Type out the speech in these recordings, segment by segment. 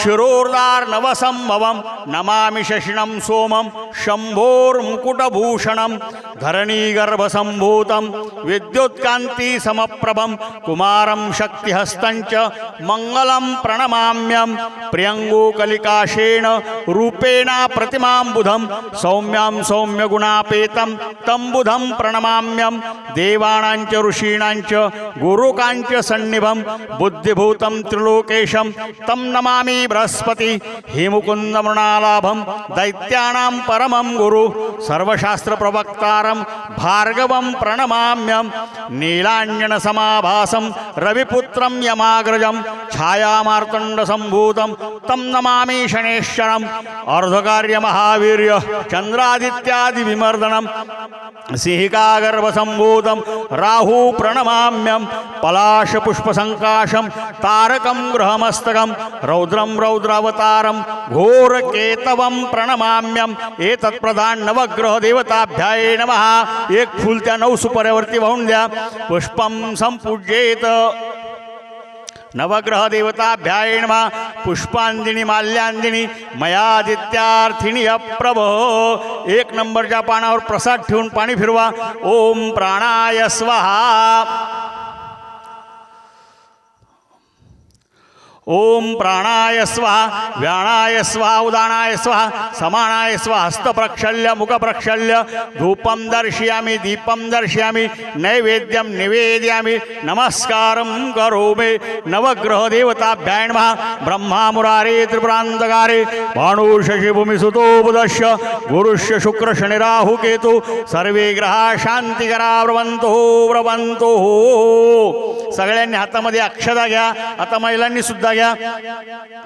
शिरोर्दार नवसंभवम नमामि शशिनं सोमं शम्भोर्मुकुटभूषणं धरणीगर्भसम्भूतं विद्युत्कान्तिसमप्रभं कुमारं शक्तिहस्तञ्च मङ्गलं प्रणमाम्यं प्रियङ्गुकलिकाशेन रूपेण प्रतिमां बुधं सौम्यां सौम्यगुणापेतं तं बुधं प्रणमाम्यं देवाणां च ऋषीणां च गुरुकाञ्च सन्निभं बुद्धिभूतं त्रिलोकेशं तं नमामि बृहस्पति। हेमुकुन्दमृणालाभं दैत्यानां परमं गुरु सर्वशास्त्रप्रवक्तारं भार्गवं प्रणमाम्यं नीलाञ्जनसमाभासं रविपुत्रं यमाग्रजं छायामार्तण्डसम्भूतं तं नमामि शनेश्वरम् अर्धकार्यमहावीर्य चन्द्रादित्यादिविमर्दनं सिंहिकागर्भसम्भूतं राहु प्रणमाम्यं पलाशपुष्पसङ्काशं तारकं गृहमस्तकं रौद्र रौद्रावतारं घोरकेतवं एतत् एतत्प्रधान नवग्रह देवताभ्याय नमः। एक फूल त्या नऊ सुपर्यावरती वाहून द्या। पुष्पं संपूज्येत। नवग्रह देवताभ्याय नमः। पुष्पांदिनी माल्यार्थिनी मयादित्यार्थिनी अप्रभ। एक नंबरच्या पानावर प्रसाद ठेवून पाणी फिरवा। ओम प्राणाय स्वाहा। ओम प्राणाय स्वाहा व्याणाय स्वाहा उदानाय स्वाहा समानाय स्वाहा हस्तप्रक्षल्य मुखप्रक्षल्य धूपं दर्शयामि दीपं दर्शयामि नैवेद्यं निवेदयामि नमस्कारं करोमि। नवग्रहदेवताभ्याय नमः। ब्रह्मा मुरारे त्रिपुरान्तकारे भानुशशिभूमिसुतो बुधश्य गुरुश्य शुक्र शनि राहु केतु सर्वे ग्रहा शांतिकरा ब्रवंतो ब्रवंतो सगळ्यांनी हातामध्ये अक्षता घ्या आता महिलांनी सुद्धा घ्या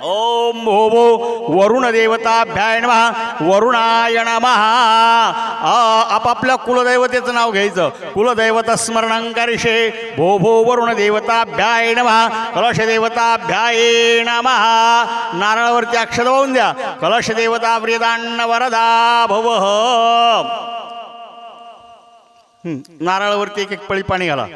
ओम भो भो वरुण देवताभ्याय नमः। वरुणाय नमः। आपापल्या कुलदैवतेचं नाव घ्यायचं. कुलदैवत स्मरणंकरिषे भो भो वरुण देवताभ्याय नमः। कलश देवताभ्याय नमः। नारळावरती अक्षर वाहून द्या। कलश देवता वृदान्न वरदा भव। नारळावरती एक एक पळी पाणी घाला.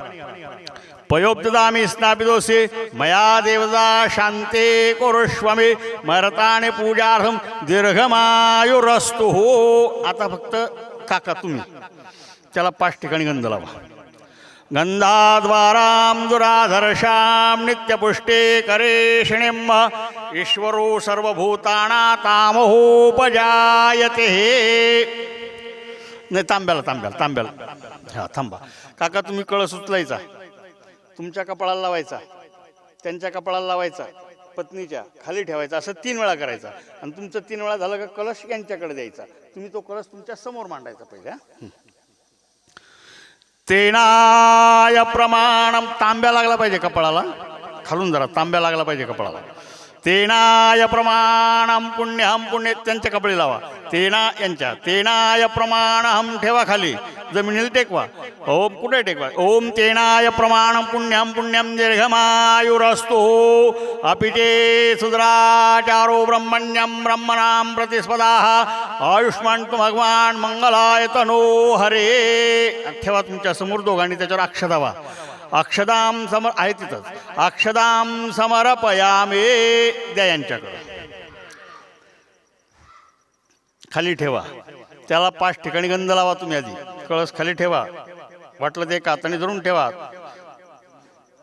पयोब्ददामी स्नापिदोसे मया देवता शांते कोरुष्वमे। मरताने पूजार्थम दीर्घमायुरस्तु। हो आता फक्त काका तुम्ही। त्याला पाच ठिकाणी गंध लावा गंधाद्वारां दुराधर्षां नित्यपुष्टे करेषिणिम् ईश्वरो सर्वभूतानातामहोपजायते नाही तांब्याला तांब्याला तांब्याला। हा थांबा। काका तुम्ही कळ सुचलायचा आहे तुमच्या कपाळाला लावायचा त्यांच्या कपाळाला लावायचा पत्नीच्या खाली ठेवायचा असं तीन वेळा करायचा. आणि तुमचं तीन वेळा झालं का कलश यांच्याकडे द्यायचा. तुम्ही तो कलश तुमच्यासमोर मांडायचा पहिले तेनाय प्रमाण तांब्या लागला पाहिजे कपाळाला. खालून जरा तांब्या लागला पाहिजे कपाळाला. तेनाय प्रमाणम पुण्यहम पुण्य त्यांच्या कपडे लावा. तेना यांच्या तेनाय प्रमाणहम ठेवा खाली. जमिनीला टेकवा. ओम कुठे टेकवा? ओम तेनाय प्रमाण पुण्यम पुण्यम दीर्घमायुरस्तु. अपिते सुद्राचारो ब्रह्मण्यम ब्रह्मणाम प्रतिस्पदा. आयुष्मान तु भगवान मंगलाय तनो. हरे. ठेवा तुमच्यासमोर दोघांनी त्याच्यावर अक्षदावा अक्षदाम समर आहे तिथंच. अक्षदाम समर्पयामे द्या यांच्याकडे खाली ठेवा. त्याला पाच ठिकाणी गंध लावा तुम्ही आधी. कळस खाली ठेवा. वाटलं ते कातणी धरून ठेवा.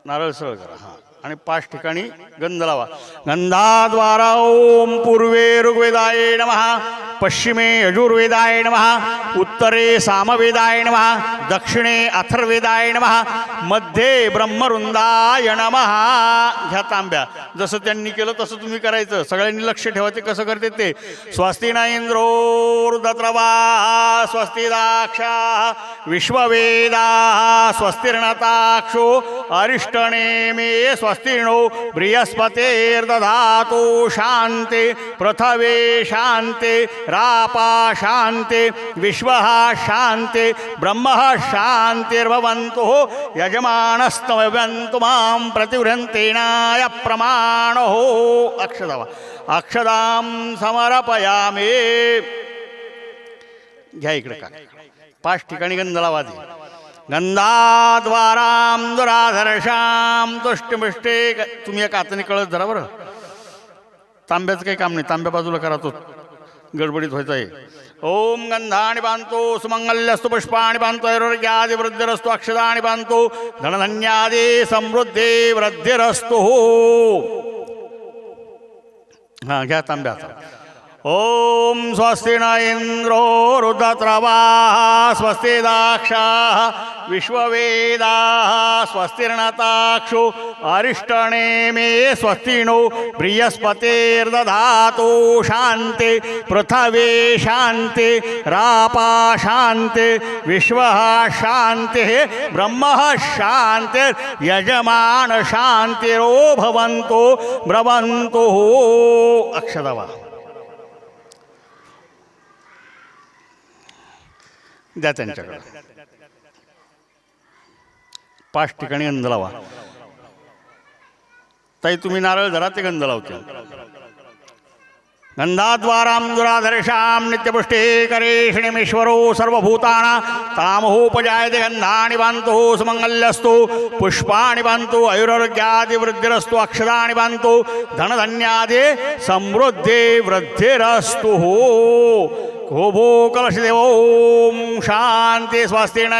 नारळ सरळ करा. हां. आणि पाच ठिकाणी गंध लावा. गंधाद्वारा ओम पूर्वे ऋग्वेदाय नमः. पश्चिमे यजुर्वेदाय नमः उत्तरे सामवेदाय नमः दक्षिणे अथर्वेदाय नमः मध्ये ब्रह्मरुंदाय नमः. ह्या तांब्या. जसं त्यांनी केलं तसं तुम्ही करायचं. सगळ्यांनी लक्ष ठेवा ते कसं करते ते. स्वस्ती न इंद्रोर्दत्रवा स्वस्ती दाक्षा विश्ववेदा स्वस्तिर्णताक्षो अरिष्टनेमे स्वस्तिर्णो बृहस्पतेर्दधातो शान्ते प्रथवे शान्ते रापा शान्ते विश्वः शान्ते ब्रह्मः शान्तिर्भवन्तु यजमानस्तमवन्तु मां प्रतिवृन्तेनाय प्रमाणो। अक्षदा अक्षदां समर्पयामे। घ्या इकडे का पाच ठिकाणी गंध लावा आधी. गंधाद्वारां तुम्ही एक हाताने कळत जरा बरं. तांब्याचं काही काम नाही. तांब्या बाजूला करा तो. गडबडीत व्हायचं आहे. ओम गंधाणी बांधतो सुमंगल्यस्तु पुष्पाणि बांधतो ऐरोग्यादि वृद्धिरस्तु अक्षदानि बांधतो धनधन्यादि समृद्धी वृद्धिरस्तु. हां घ्या तांब्याचा ॐ ओम स्वस्ति न इंद्रो रुद्रत्रवाः स्वस्ति दाक्षाः विश्ववेदाः स्वस्तिर्णताक्षु अरिष्टनेमे स्वस्ति नो बृहस्पतिर्दधातु शान्ति पृथवे शान्ति रापा शान्ति विश्वः शान्तिः ब्रह्मः शान्तिर्यजमान शान्तिरो भवन्तु ब्रवन्तु अक्षदवा द्या त्यांच्याकडे. पाच ठिकाणी गंध लावा. ताई तुम्ही नारळ धरा ते गंध लावते. गंधाद्वाराम दुराधरेशाम नित्यपुष्टे करेषिणीमीश्वरो सर्वभूताना तामहोपजायते गन्धानि बान्तो सुमङ्गल्यस्तु पुष्पाणि बान्तो आयुरारोग्यादिवृद्धिरस्तु अक्षदानि बांधतो धनधन्यादि समृद्धे वृद्धिरस्तु. हो भो कलशदेव ॐ शान्ति स्वस्ति न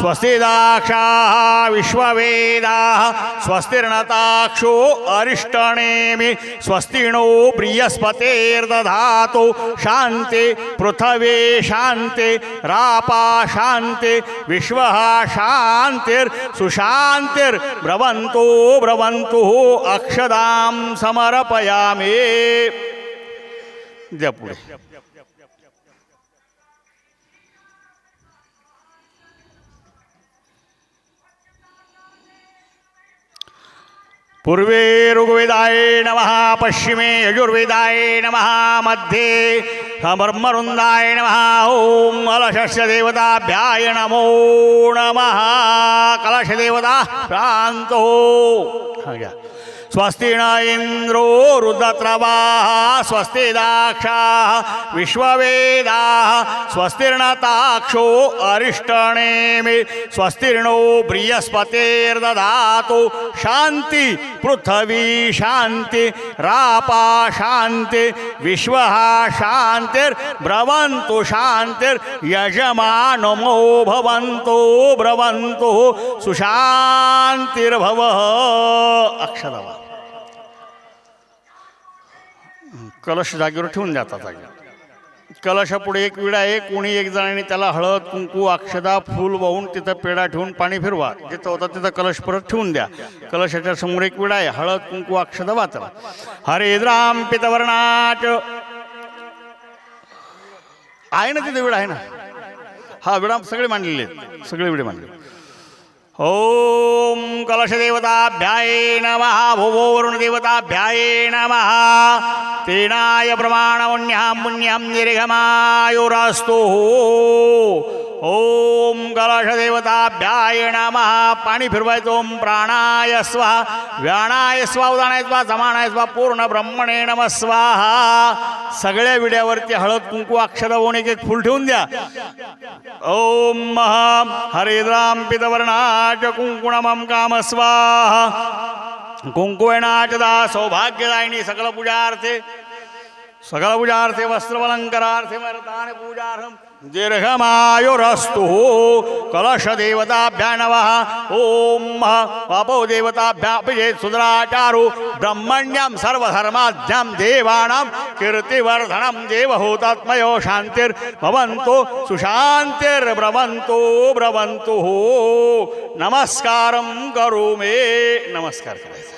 स्वस्ति दाक्षाः विश्ववेदाः स्वस्तिर्णताक्षो अरिष्टनेमि स्वस्तिणो प्रियस्पतेर्दधातु शान्ति पृथवे शान्ति रापा शान्ति विश्वः शान्तिर्सुशान्तिर्ब्रवन्तु भ्रवन्तुः अक्षदां समर्पयामि। द्या पुढे. पूर्वे ऋग्वेदाय नमः पश्चिमे यजुर्वेदाय नमः मध्ये समर्मरुंदाय नमः ॐ कलशस्य देवताभ्याय नमो नमः कलशदेवता शान्तो हा स्वस्ति न इन्द्रो रुद्रत्रवाः स्वस्ति दाक्षाः विश्ववेदाः स्वस्तिर्नताक्षो अरिष्टनेमि स्वस्तिर्णो बृहस्पतिर्दधातु शान्ति पृथ्वी शान्ति रापा शान्ति विश्वः शान्तिर्ब्रवन्तु शान्तिर्यजमानमो भवन्तु भ्रवन्तु सुशान्तिर्भवः। अक्षरवा कलश जागेवर ठेवून जातात जागेवर कलशापुढे एक विडा आहे कोणी एक जणांनी त्याला हळद कुंकू अक्षदा फूल वाहून तिथं पेढा ठेवून पाणी फिरवा. जिथं होता तिथं कलश परत ठेवून द्या. कलशाच्या समोर एक विडा आहे हळद कुंकू अक्षदा वाचवा. हरे राम पितवर्णाच आहे ना तिथे विडा आहे ना? हा विडा सगळे मांडलेले आहेत. सगळे विडे मांडले ॐ कलशदेवताभ्याय नमः भुवोरुणदेवताभ्याय नमः। तेनाय प्रमाणमुन्यां मुन्यां दीर्घमायुरस्तु ॐ कलशदेवताभ्याय नमः. पाणी फिरवायचं ओम प्राणाय स्वाहा. व्याणाय स्वा उदानाय स्वा जमानाय स्वा पूर्ण ब्रह्मणे नम स्वाहा. सगळ्या विड्यावरती हळद कुंकू अक्षर होऊन एक एक फुल ठेवून द्या. ओम महा हरिद्राम पितवर्णाच कुंकुणमं काम स्वाहा. कुंकुवेणाच दा सौभाग्यदायिनी सकल पूजार्थे. सकल पूजार्थे वस्त्रवलंकरार्थे मरतान पूजार्थम दीर्घमायुरस्तु कलशदेवताभ्या नमः ॐ वापो देवताभ्या सुदराचारु ब्रह्मण्यं सर्वधर्माद्यं देवानां कीर्तिवर्धनं देवहूतात्मयो शान्तिर्भवन्तु सुशान्तिर्भ्रवन्तु भ्रवन्तु नमस्कारं करू मे नमस्कार करायचा।